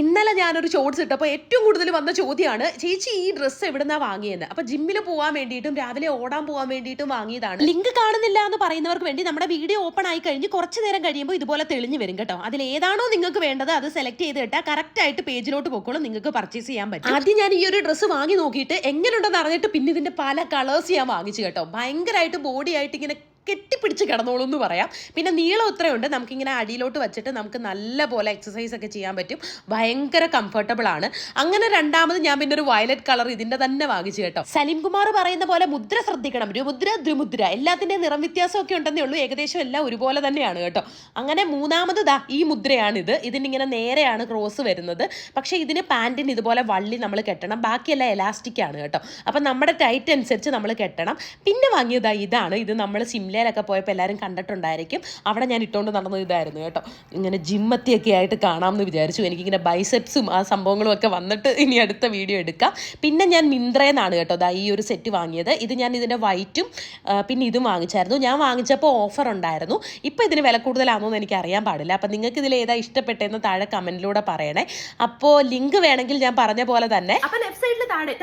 ഇന്നലെ ഞാനൊരു ഷോർട്സ് ഇട്ടപ്പോൾ ഏറ്റവും കൂടുതൽ വന്ന ചോദ്യമാണ് ചേച്ചി ഈ ഡ്രസ്സ് എവിടുന്നാ വാങ്ങിയെന്ന്? അപ്പൊ ജിമ്മിൽ പോകാൻ വേണ്ടിയിട്ടും രാവിലെ ഓടാൻ പോകാൻ വേണ്ടിയിട്ടും വാങ്ങിയതാണ്. ലിങ്ക് കാണുന്നില്ല എന്ന് പറയുന്നവർക്ക് വേണ്ടി നമ്മുടെ വീഡിയോ ഓപ്പൺ ആയി കഴിഞ്ഞ് കുറച്ച് നേരം കഴിയുമ്പോൾ ഇതുപോലെ തെളിഞ്ഞു വരും കേട്ടോ. അതിൽ ഏതാണോ നിങ്ങൾക്ക് വേണ്ടത് അത് സെലക്ട് ചെയ്ത് ഇട്ടാൽ കറക്റ്റ് ആയിട്ട് പേജിലോട്ട് പോക്കോളും നിങ്ങൾക്ക് പർച്ചേസ് ചെയ്യാൻ പറ്റും. ആദ്യം ഞാൻ ഈ ഒരു ഡ്രസ്സ് വാങ്ങി നോക്കിയിട്ട് എങ്ങനെയുണ്ടെന്ന് അറിഞ്ഞിട്ട് പിന്നെ ഇതിന്റെ പല കളേഴ്സ് ഞാൻ വാങ്ങിച്ചു കേട്ടോ. ഭയങ്കരമായിട്ട് ബോഡി ആയിട്ട് ഇങ്ങനെ കെട്ടിപ്പിടിച്ച് കിടന്നോളൂ എന്ന് പറയാം. പിന്നെ നീളം ഇത്രയുണ്ട്. നമുക്കിങ്ങനെ അടിയിലോട്ട് വെച്ചിട്ട് നമുക്ക് നല്ല പോലെ എക്സസൈസ് ഒക്കെ ചെയ്യാൻ പറ്റും. ഭയങ്കര കംഫർട്ടബിൾ ആണ്. അങ്ങനെ രണ്ടാമത് ഞാൻ പിന്നെ ഒരു വയലറ്റ് കളർ ഇതിന്റെ തന്നെ വാങ്ങിച്ചു കേട്ടോ. സലീം കുമാർ പറയുന്ന പോലെ മുദ്ര ശ്രദ്ധിക്കണം. രുമുദ്ര ദ്രുമുദ്ര എല്ലാത്തിന്റെ നിറം വ്യത്യാസമൊക്കെ ഉണ്ടെന്നേ ഉള്ളൂ. ഏകദേശം എല്ലാം ഒരുപോലെ തന്നെയാണ് കേട്ടോ. അങ്ങനെ മൂന്നാമത് ദാ ഈ മുദ്രയാണിത്. ഇതിനിങ്ങനെ നേരെയാണ് ക്രോസ് വരുന്നത്. പക്ഷേ ഇതിന് പാന്റിന് ഇതുപോലെ വള്ളി നമ്മൾ കെട്ടണം. ബാക്കിയെല്ലാം എലാസ്റ്റിക് ആണ് കേട്ടോ. അപ്പം നമ്മുടെ ടൈറ്റ് അനുസരിച്ച് നമ്മൾ കെട്ടണം. പിന്നെ വാങ്ങിയതാ ഇതാണ്. ഇത് നമ്മൾ സിംലയിലൊക്കെ പോയപ്പോൾ എല്ലാവരും കണ്ടിട്ടുണ്ടായിരിക്കും. അവിടെ ഞാൻ ഇട്ടുകൊണ്ട് നടന്ന ഇതായിരുന്നു കേട്ടോ. ഇങ്ങനെ ജിമ്മത്തിയൊക്കെ ആയിട്ട് കാണാമെന്ന് വിചാരിച്ചു. എനിക്കിങ്ങനെ ബൈസെപ്സും ആ സംഭവങ്ങളും ഒക്കെ വന്നിട്ട് ഇനി അടുത്ത വീഡിയോ എടുക്കാം. പിന്നെ ഞാൻ മിന്ത്രയെന്നാണ് കേട്ടോ ദാ ഈ ഒരു സെറ്റ് വാങ്ങിയത്. ഇത് ഞാൻ ഇതിന്റെ വൈറ്റും പിന്നെ ഇതും വാങ്ങിച്ചായിരുന്നു. ഞാൻ വാങ്ങിച്ചപ്പോൾ ഓഫർ ഉണ്ടായിരുന്നു. ഇപ്പോൾ ഇതിന് വില കൂടുതലാണോ എന്ന് എനിക്ക് അറിയാൻ പാടില്ല. അപ്പം നിങ്ങൾക്ക് ഇതിൽ ഏതാ ഇഷ്ടപ്പെട്ടതെന്ന് താഴെ കമന്റിലൂടെ പറയണേ. അപ്പോൾ ലിങ്ക് വേണമെങ്കിൽ ഞാൻ പറഞ്ഞ പോലെ തന്നെ അപ്പം വെബ്സൈറ്റിൽ താഴെ